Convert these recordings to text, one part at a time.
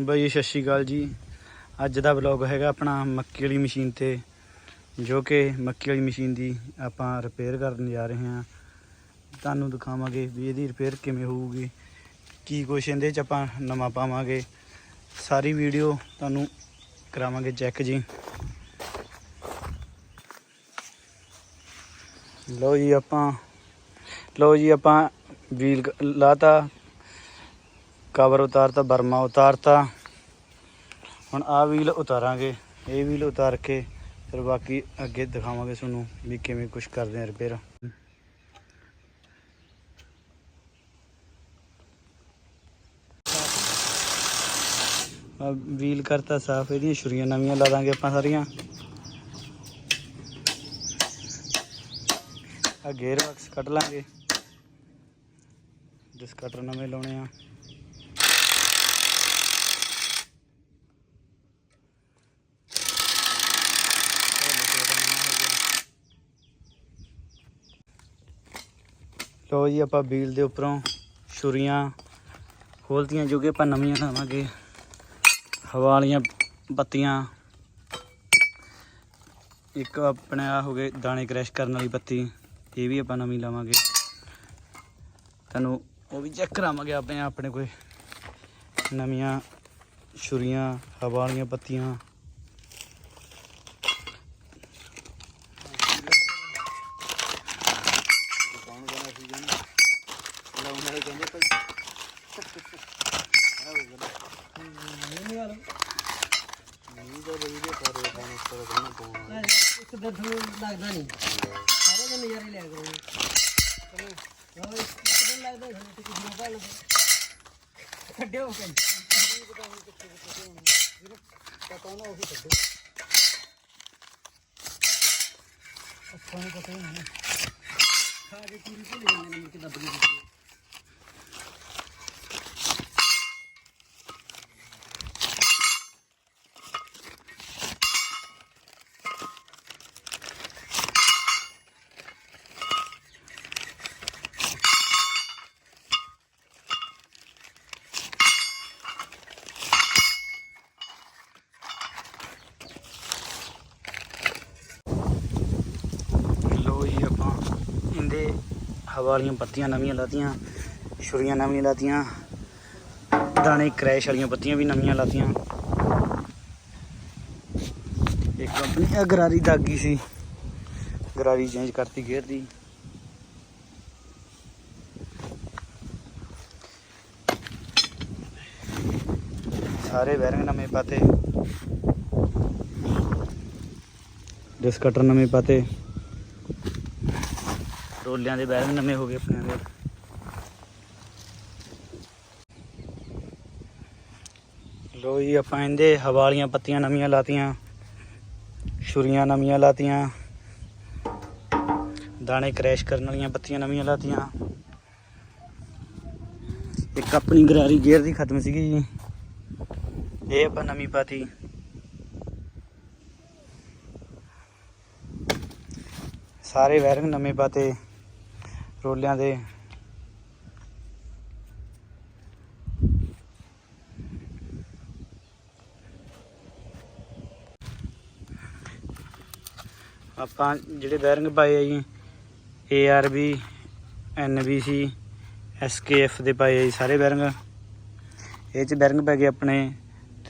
ਬਾਈ ਸਤਿ ਸ਼੍ਰੀ ਅਕਾਲ ਜੀ। ਅੱਜ ਦਾ ਵਲੌਗ ਹੈਗਾ ਆਪਣਾ ਮੱਕੀ ਵਾਲੀ ਮਸ਼ੀਨ ਤੇ, ਜੋ ਕਿ ਮੱਕੀ ਵਾਲੀ ਮਸ਼ੀਨ ਦੀ ਆਪਾਂ ਰਿਪੇਅਰ ਕਰਨ ਜਾ ਰਹੇ ਹਾਂ। ਤੁਹਾਨੂੰ ਦਿਖਾਵਾਂਗੇ ਵੀ ਇਹਦੀ ਰਿਪੇਅਰ ਕਿਵੇਂ ਹੋਊਗੀ, ਕੀ ਕੁਛ ਇਹਦੇ ਚ ਆਪਾਂ ਨਵਾਂ ਪਾਵਾਂਗੇ। ਸਾਰੀ ਵੀਡੀਓ ਤੁਹਾਨੂੰ ਕਰਾਵਾਂਗੇ ਚੈੱਕ ਜੀ। ਲਓ ਜੀ ਆਪਾਂ, ਲਓ ਜੀ ਆਪਾਂ ਵੀਲ ਕ- ਲਾਤਾ ਕਵਰ ਉਤਾਰਤਾ, ਬਰਮਾ ਉਤਾਰਤਾ। ਹੁਣ ਆਹ ਵੀਲ ਉਤਾਰਾਂਗੇ, ਇਹ ਵੀਲ ਉਤਾਰ ਕੇ ਫਿਰ ਬਾਕੀ ਅੱਗੇ ਦਿਖਾਵਾਂਗੇ ਤੁਹਾਨੂੰ ਵੀ ਕਿਵੇਂ ਕੁਝ ਕਰਦੇ ਆ ਰਿਪੇਅਰ ਵੀਲ ਕਰਤਾ ਸਾਫ਼, ਇਹਦੀਆਂ ਛੁਰੀਆਂ ਨਵੀਆਂ ਲਾ ਦਾਂਗੇ ਆਪਾਂ ਸਾਰੀਆਂ। ਆ ਗੇਅਰ ਬਾਕਸ ਕੱਢ ਲਾਂਗੇ। ਡਿਸ ਕਟਰ ਨਵੇਂ ਲਾਉਣੇ ਆ। ਲੋ ਜੀ ਆਪਾਂ ਬੀਲ ਦੇ ਉੱਪਰੋਂ ਛੁਰੀਆਂ ਖੋਲਤੀਆਂ ਜੋ ਕਿ ਆਪਾਂ ਨਵੀਆਂ ਲਾਵਾਂਗੇ ਹਵਾ ਵਾਲੀਆਂ ਬੱਤੀਆਂ। ਇੱਕ ਆਪਣੇ ਆ ਹੋ ਗਏ ਦਾਣੇ ਕ੍ਰੈਸ਼ ਕਰਨ ਵਾਲੀ ਬੱਤੀ। ਇਹ ਵੀ ਆਪਾਂ ਨਵੀਂ ਲਾਵਾਂਗੇ। ਤੁਹਾਨੂੰ ਉਹ ਵੀ ਚੈੱਕ ਕਰਾਵਾਂਗੇ ਆਪਣੇ ਆਪਣੇ ਕੋਈ ਨਵੀਆਂ ਛੁਰੀਆਂ, ਹਵਾ ਵਾਲੀਆਂ ਪੱਤੀਆਂ ਬੱਤੀਆਂ ਇੱਕ ਦਿਨ ਤੁਹਾਨੂੰ ਲੱਗਦਾ ਨਹੀਂ। ਸਾਰੇ ਦਿਨ ਨਜ਼ਾਰੇ ਲਿਆ ਕਰੋ ਚਲੋ ਲਓ ਇੱਕ ਦਿਨ ਲੱਗਦਾ ਤੁਹਾਨੂੰ ਤੇ ਕਿਸੇ ਨੂੰ ਭਾਲ ਲਓ ਕੱਢਿਓ ਪੈਨ ਪਤਾ ਨਾ ਉਹੀ ਕੱਢੋ। ਆਪਾਂ ਨੂੰ ਪਤਾ ਹੀ ਨਹੀਂ ਖਾ ਕੇ ਪੂਰੀ ਭੁੱਲ ਜਾਂਦੇ ਨੇ ਕਿ ਦੱਬ ਗਈ ਲੋ ਜੀ ਆਪਾਂ ਇਹਦੇ ਹਵਾ ਵਾਲੀਆਂ ਪੱਤੀਆਂ ਨਵੀਆਂ ਲਾਤੀਆਂ, ਛੁਰੀਆਂ ਨਵੀਆਂ ਲਾਤੀਆਂ, ਦਾਣੇ ਕ੍ਰੈਸ਼ ਵਾਲੀਆਂ ਪੱਤੀਆਂ ਵੀ ਨਵੀਆਂ ਲਾਤੀਆਂ। ਇੱਕ ਆਪਣੀ ਇਹ ਗਰਾਰੀ ਦਾਗੀ ਸੀ, ਗਰਾਰੀ ਚੇਂਜ ਕਰਤੀ ਗੇਅਰ ਦੀ। ਸਾਰੇ ਬੈਰਿੰਗ ਨਵੇਂ ਪਾਤੇ। ਡਿਸ ਕਟਰ ਨਵੇਂ ਪਾਤੇ। ਟੋਲਿਆਂ ਦੇ ਬੈਰਿੰਗ ਨਵੇਂ ਹੋ ਗਏ ਆਪਣੇ ਦੇ। ਲੋ ਜੀ, ਆਪਾਂ ਇਹਦੇ ਹਵਾ ਵਾਲੀਆਂ ਪੱਤੀਆਂ ਨਵੀਆਂ ਲਾਤੀਆਂ, ਛੁਰੀਆਂ ਨਵੀਆਂ ਲਾਤੀਆਂ, ਦਾਣੇ ਕ੍ਰੈਸ਼ ਕਰਨ ਵਾਲੀਆਂ ਪੱਤੀਆਂ ਨਵੀਆਂ ਲਾਤੀਆਂ। ਇੱਕ ਆਪਣੀ ਗਰਾਰੀ ਗੇਅਰ ਦੀ ਖਤਮ ਸੀਗੀ ਜੀ। ਇਹ ਆਪਾਂ ਨਵੀਂ ਪਾਤੀ। ਸਾਰੇ ਵਾਇਰਿੰਗ ਨਵੇਂ ਪਾਤੇ। ਰੋਲਿਆਂ ਦੇ। ਆਪਾਂ ਜਿਹੜੇ ਬੈਰਿੰਗ ਪਾਏ ਆ ਜੀ ARB NBC SKF ਦੇ ਪਾਏ ਆ ਜੀ ਸਾਰੇ ਬੈਰਿੰਗ। ਇਹ ਚ ਬੈਰਿੰਗ ਪੈ ਗਏ ਆਪਣੇ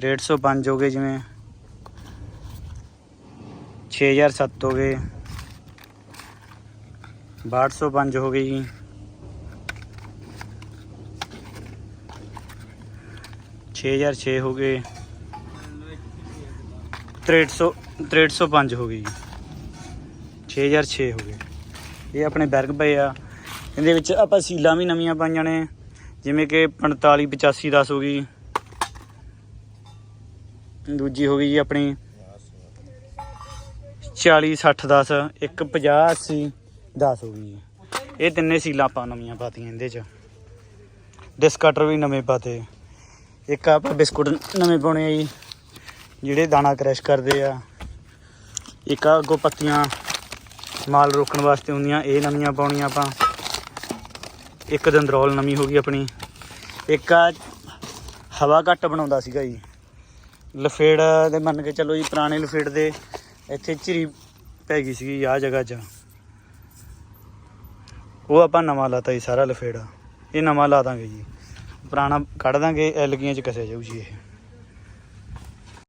6305 ਹੋ ਗਏ ਜਿਵੇਂ। 6007 ਹੋ ਗਏ। 6205 ਹੋ ਗਈ ਜੀ। ਛੇ ਹਜ਼ਾਰ ਛੇ ਹੋ ਗਏ। 6300 6305 ਹੋ ਗਈ ਜੀ। 6006 ਹੋ ਗਏ। ਇਹ ਆਪਣੇ ਬੈਰਗ ਪਏ ਆ। ਇਹਦੇ ਵਿੱਚ ਆਪਾਂ ਸੀਲਾਂ ਵੀ ਨਵੀਆਂ ਪਾਈਆਂ ਨੇ। ਜਿਵੇਂ ਕਿ 45 85 10 ਹੋ ਗਈ। ਦੂਜੀ ਹੋ ਗਈ ਜੀ ਆਪਣੀ। 40 60 10 ਇੱਕ 50 80 10 ਹੋ ਗਈ ਇਹ ਤਿੰਨੇ ਸੀਲਾਂ ਆਪਾਂ ਨਵੀਆਂ ਪਾਤੀਆਂ ਇਹਦੇ ਚ। ਡਿਸਕਟਰ ਵੀ ਨਵੇਂ ਪਾਤੇ। ਇੱਕ ਆਪਾਂ ਬਿਸਕੁਟ ਨਵੇਂ ਪਾਉਣੇ ਆ ਜੀ, ਜਿਹੜੇ ਦਾਣਾ ਕ੍ਰੈਸ਼ ਕਰਦੇ ਆ। ਇੱਕ ਆ ਅੱਗੋਂ ਪੱਤੀਆਂ ਮਾਲ ਰੋਕਣ ਵਾਸਤੇ ਹੁੰਦੀਆਂ, ਇਹ ਨਵੀਆਂ ਪਾਉਣੀਆਂ ਆਪਾਂ। ਇੱਕ ਦੰਦਰੋਲ ਨਵੀਂ ਹੋ ਗਈ ਆਪਣੀ। ਇੱਕ ਆ ਹਵਾ ਘੱਟ ਬਣਾਉਂਦਾ ਸੀਗਾ ਜੀ। ਲਫੇੜ ਦੇ ਮੰਨ ਕੇ ਚੱਲੋ ਜੀ, ਪੁਰਾਣੇ ਲਫੇੜ ਦੇ ਇੱਥੇ ਝਿਰੀ ਪੈ ਗਈ ਸੀਗੀ ਆਹ ਜਗ੍ਹਾ 'ਚ। ਉਹ ਆਪਾਂ ਨਵਾਂ ਲਾਤਾ ਜੀ ਸਾਰਾ ਲਫੇੜਾ। ਇਹ ਨਵਾਂ ਲਾ ਦਾਂਗੇ ਜੀ। ਪੁਰਾਣਾ ਕੱਢ ਦਾਂਗੇ, ਐਲਗੀਆਂ 'ਚ ਕੱਸਿਆ ਜਾਊ ਜੀ ਇਹ।